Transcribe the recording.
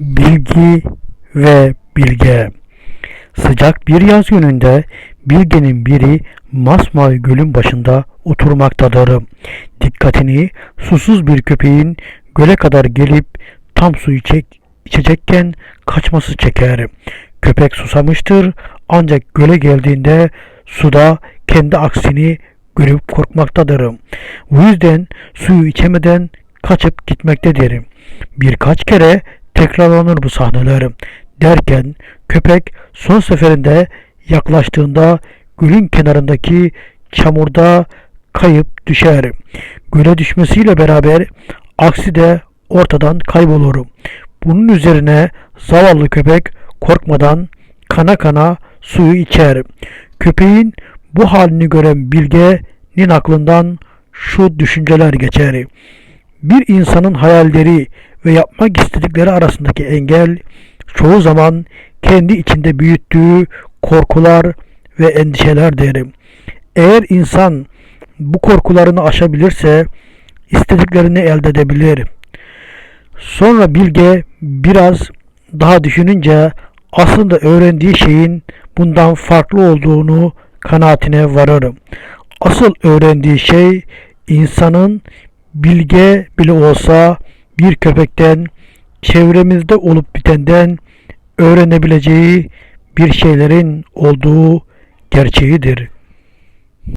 Bilgi ve bilge. Sıcak bir yaz gününde bilgenin biri masmavi gölün başında oturmaktadır. Dikkatini susuz bir köpeğin göle kadar gelip tam su içecek, içecekken kaçması çeker. Köpek susamıştır ancak göle geldiğinde suda kendi aksini görüp korkmaktadır. Bu yüzden suyu içemeden kaçıp gitmektedir. Birkaç kere tekrarlanır bu sahneler. Derken köpek son seferinde yaklaştığında gölün kenarındaki çamurda kayıp düşer. Göle düşmesiyle beraber aksi de ortadan kaybolur. Bunun üzerine zavallı köpek korkmadan kana kana suyu içer. Köpeğin bu halini gören bilgenin aklından şu düşünceler geçer. Bir insanın hayalleri ve yapmak istedikleri arasındaki engel çoğu zaman kendi içinde büyüttüğü korkular ve endişelerdir. Eğer insan bu korkularını aşabilirse istediklerini elde edebilir. Sonra Bilge biraz daha düşününce aslında öğrendiği şeyin bundan farklı olduğunu kanaatine varır. Asıl öğrendiği şey insanın bilge bile olsa bir köpekten çevremizde olup bitenden öğrenebileceği bir şeylerin olduğu gerçeğidir.